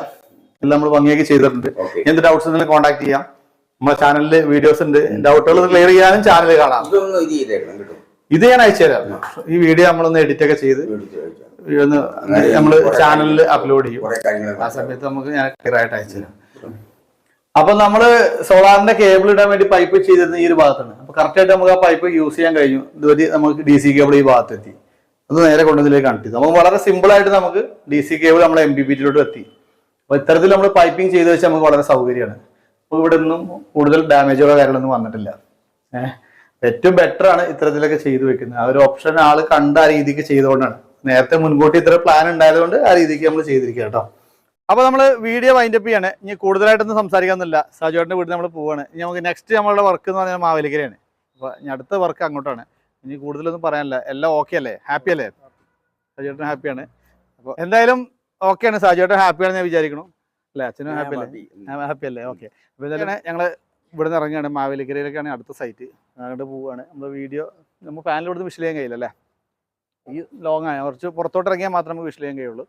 എല്ലാം നമ്മൾ ഭംഗിയാക്കി ചെയ്തിട്ടുണ്ട്. എന്ത് ഡൗട്ട്സ് ഉണ്ടെങ്കിൽ കോൺടാക്ട് ചെയ്യാം. നമ്മുടെ ചാനലിൽ വീഡിയോസ് ഉണ്ട്. ഡൗട്ടുകൾ ക്ലിയർ ചെയ്യാനും ചാനൽ കാണാം. ഇത് ഇത് ഞാൻ അയച്ചു തരാം. ഈ വീഡിയോ നമ്മളൊന്ന് എഡിറ്റ് ഒക്കെ ചെയ്ത് ഒന്ന് നമ്മൾ ചാനലിൽ അപ്ലോഡ് ചെയ്യും. ആ സമയത്ത് നമുക്ക് ഞാൻ ക്ലിയർ ആയിട്ട് അയച്ചു തരാം. അപ്പൊ നമ്മൾ സോളാറിന്റെ കേബിൾ ഇടാൻ വേണ്ടി പൈപ്പ് ചെയ്തിരുന്ന ഈ ഒരു ഭാഗത്താണ്. അപ്പൊ കറക്റ്റ് ആയിട്ട് നമുക്ക് ആ പൈപ്പ് യൂസ് ചെയ്യാൻ കഴിഞ്ഞു. ഇതുവരെ നമുക്ക് ഡി സി കേബിൾ ഈ ഭാഗത്ത് എത്തി. അത് നേരെ കൊണ്ടുവന്നതിലേക്ക് കണക്ട് ചെയ്തു. വളരെ സിമ്പിൾ ആയിട്ട് നമുക്ക് ഡി സി കേബിൾ നമ്മുടെ എം ബി ബിറ്റിലോട്ട് എത്തി. അപ്പൊ ഇത്തരത്തിൽ നമ്മൾ പൈപ്പിംഗ് ചെയ്ത് വെച്ചാൽ നമുക്ക് വളരെ സൗകര്യമാണ്. അപ്പൊ ഇവിടെ ഒന്നും കൂടുതൽ ഡാമേജുകളോ കാര്യങ്ങളൊന്നും വന്നിട്ടില്ല. ഏഹ് ഏറ്റവും ബെറ്റർ ആണ് ഇത്തരത്തിലൊക്കെ ചെയ്തു വെക്കുന്നത്. ആ ഒരു ഓപ്ഷൻ ആൾ കണ്ട ആ രീതിക്ക് ചെയ്തുകൊണ്ടാണ്. നേരത്തെ മുൻകൂട്ടി ഇത്ര പ്ലാൻ ഉണ്ടായതുകൊണ്ട് ആ രീതിക്ക് നമ്മൾ ചെയ്തിരിക്കുക കേട്ടോ. അപ്പൊ നമ്മൾ വീഡിയോ വൈൻഡപ്പ് ചെയ്യാണ്. ഇനി കൂടുതലായിട്ടൊന്നും സംസാരിക്കാന്നില്ല സാജുവേട്ടന്റെ വീട്ടിൽ നമ്മൾ പോവാണ്. ഇനി നമുക്ക് നെക്സ്റ്റ് നമ്മളുടെ വർക്ക് എന്ന് പറഞ്ഞാൽ മാവേലിക്കരയാണ്. അപ്പോൾ ഇനി അടുത്ത വർക്ക് അങ്ങോട്ടാണ്. ഇനി കൂടുതലൊന്നും പറയാനില്ല. എല്ലാം ഓക്കെ അല്ലേ? ഹാപ്പി അല്ലേ? സാജുവേട്ടൻ ഹാപ്പിയാണ് അപ്പോൾ എന്തായാലും ഓക്കെയാണ് സാജുവേട്ടൻ ഹാപ്പിയാണെന്ന് ഞാൻ വിചാരിക്കണം അല്ലേ? അച്ഛനും ഹാപ്പി അല്ലേ? ഹാപ്പി അല്ലേ? ഓക്കെ അപ്പോൾ എന്തായാലും ഞങ്ങൾ ഇവിടെ നിന്ന് ഇറങ്ങുകയാണ്. മാവേലിക്കരയിലേക്കാണ് അടുത്ത സൈറ്റ് അങ്ങോട്ട് പോവുകയാണ് നമ്മൾ വീഡിയോ നമ്മൾ ഫാനിൽ ഇവിടുന്ന് വിഷ് ചെയ്യാൻ കഴിയില്ല അല്ലേ? ഈ ലോങ് ആയ കുറച്ച് പുറത്തോട്ട് ഇറങ്ങിയാൽ മാത്രമേ നമുക്ക് വിഷ് ചെയ്യാൻ കഴിയുള്ളൂ.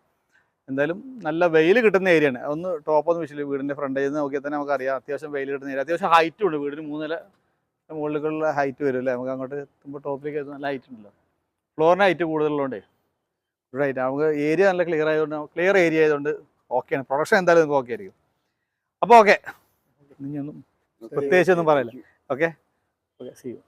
എന്തായാലും നല്ല വെയിൽ കിട്ടുന്ന ഏരിയ ആണ്. ഒന്ന് ടോപ്പ് ഒന്ന് വെച്ചില്ല വീടിന്റെ ഫ്രണ്ടിൽ നിന്ന് നോക്കിയാൽ തന്നെ നമുക്കറിയാം. അത്യാവശ്യം വെയിൽ കിട്ടുന്ന ഏരിയ അത്യാവശ്യം ഹൈറ്റും ഉണ്ട് വീടിന് മൂന്നില മുകളിലേക്കുള്ള ഹൈറ്റ് വരും അല്ലേ? നമുക്ക് അങ്ങോട്ട് എത്തുമ്പോൾ ടോപ്പിലേക്ക് എത്തുന്ന നല്ല ഹൈറ്റ് ഉണ്ടല്ലോ. ഫ്ലോറിന് ഹൈറ്റ് കൂടുതലുള്ളതുകൊണ്ടേ. റൈറ്റ് നമുക്ക് ഏരിയ നല്ല ക്ലിയർ ആയതുകൊണ്ട് ക്ലിയർ ഏരിയ ആയതുകൊണ്ട് ഓക്കെയാണ് പ്രൊഡക്ഷൻ എന്തായാലും നിങ്ങൾക്ക് ഓക്കെ ആയിരിക്കും. അപ്പോൾ ഓക്കെ ഇനിയൊന്നും ഒന്നും പ്രത്യേകിച്ച് ഒന്നും പറയില്ല. Okay okay see you